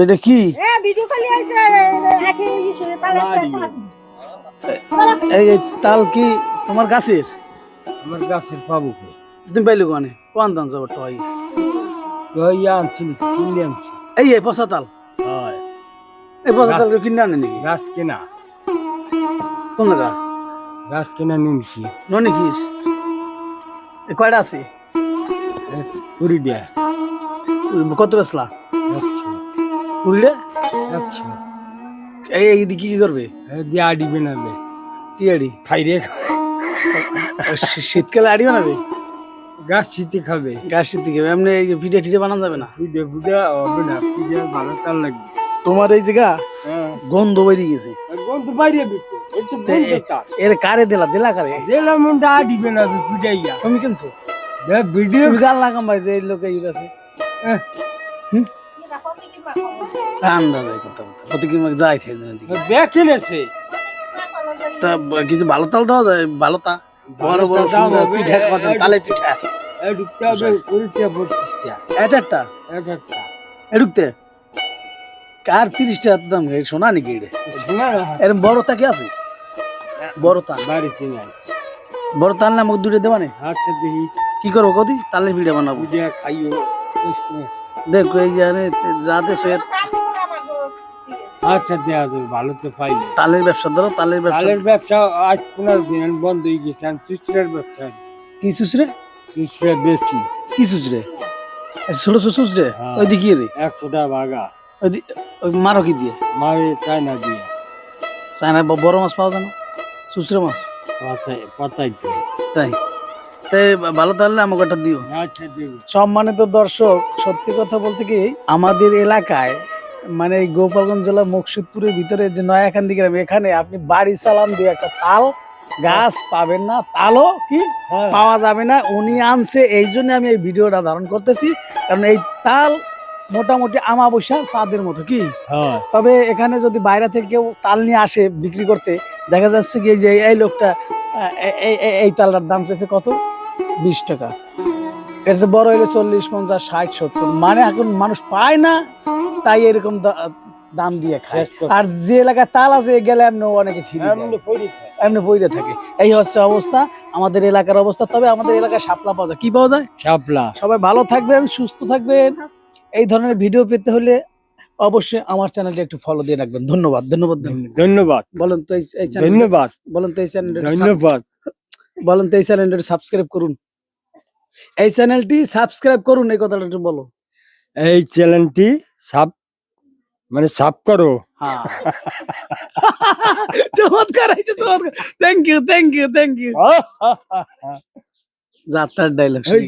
এটা কি? এ ভিডিও খালি আইছে আখি ইসে তালে এই এই তাল কি তোমার গাছের? আমার গাছের পাবো তুমি পাইলে কোনে? কোন দান যাব টয় ইয়া আনছি কিনে আনছি। এই এই পচা তাল। হয়। এই পচা তাল কিনে আনে নাকি? গাছ কেনা। কোন জায়গা গাছ কেনা নিনছি ননি এ কয়টা আছে? কুড়ি দিয়া। কত বেসলা কুড়িটা একশো এই এই দি কি করবে? দিয়ে আডি বানাবে। কি আড়ি? শী- শীতকালে আড়ি বানাবে? গাছ শীতে খাবে। গাছ শীত থেকে এমনি এই যে পিঠে টিঠে বানানো যাবে না? পুজো পুজো হবে না। পুজো ভালো তার লাগবে। তোমার এই জায়গা হ্যাঁ। গন্ধ বেরিয়ে গেছে। গন্ধ বাইরে এর কারে দিলা? দিলা কারে? জেলা মনটা আডি বানাবে পিটাইয়া তুমি কিনছো? ভিডিও জানলা কাম ভাই যে লোকে এই আছে। আন্দাজ কথা কথা প্রতি কি মাকে যাই থাকে দিনে দিকে ব্যাগ কিনেছে তা কিছু ভালো তাল দেওয়া যায় ভালো তা বড় বড় সুন্দর পিঠা করছেন তালে পিঠা এই ঢুকতে হবে কুড়িটা বত্রিশটা এটা একটা এক একটা এডুকতে কার তিরিশটা দাম এই সোনা নাকি এটা শোনা না? এরম বড় আছে বড় তা বাড়িতে নাই বড় তাল না মুখ দুটো নে আচ্ছা দেখি কি করব কদি তালের ভিডিও বানাবো খাইও। দেখো এই যে যাতে সে আচ্ছা দেয়া যাবে ভালো তো পাইলে তালের ব্যবসা ধরো তালের ব্যবসা। চালের ব্যবসা আজ পনেরো দিন বন্ধ হয়ে গেছে আমি চুচড়ার ব্যবসা কি চুচরে চুচড়া বেশি। কি ছোট চুচরে হ্যাঁ। ওই দিকে রে। একশোটা বাগা। ওই ওই মারো কি দিয়ে? মারে চায়না দিয়ে। চায়না বড় মাছ পাওয়া যায় না? চুচরে মাছ? আচ্ছা পাতাই তাই? ভালো তাহলে আমাকে একটা দিও। আচ্ছা সম্মানিত দর্শক সত্যি কথা বলতে কি আমাদের এলাকায় মানে এই গোপালগঞ্জ জেলা মুকসুদপুরের ভিতরে যে নয়াকান্দি গ্রাম এখানে আপনি বাড়ি চালান দিয়ে একটা তাল গাছ পাবেন না তালও কি হ্যাঁ। পাওয়া যাবে না উনি আনছে এই জন্য আমি এই ভিডিওটা ধারণ করতেছি কারণ এই তাল মোটামুটি আমাবস্যা চাঁদের মতো কি? হ্যাঁ। তবে এখানে যদি বাইরে থেকে কেউ তাল নিয়ে আসে বিক্রি করতে দেখা যাচ্ছে কি যে এই লোকটা এই- তালটার দাম চাইছে কত? বিশ টাকা। এর চেয়ে বড় হইলে চল্লিশ পঞ্চাশ ষাট সত্তর। মানে এখন মানুষ পায় না তাই এরকম দাম দিয়ে খায়। আর যে এলাকায় তাল আছে গেলে এমনি অনেকে ফিরে এমনি পড়ে থাকে। এই হচ্ছে অবস্থা। আমাদের এলাকার অবস্থা। তবে আমাদের এলাকায় শাপলা পাওয়া যায়। কি পাওয়া যায়? শাপলা। সবাই ভালো থাকবেন সুস্থ থাকবেন। এই ধরনের ভিডিও পেতে হলে অবশ্যই আমার চ্যানেলটা একটু ফলো দিয়ে রাখবেন। ধন্যবাদ ধন্যবাদ। ধন্যবাদ। বলেন তো এই চ্যানেল ধন্যবাদ। বলেন তো এই চ্যানেলটা ধন্যবাদ। বলেন তো এই চ্যানেলটা সাবস্ক্রাইব করুন। এই চ্যানেলটি সাবস্ক্রাইব করুন এই কথাটা একটু বলো। এই চ্যানেলটি সাব মানে সাব করো। হ্যাঁ। চমৎকার হয়েছে চমৎকার। Thank you thank you thank you যাত্রার ডায়লগ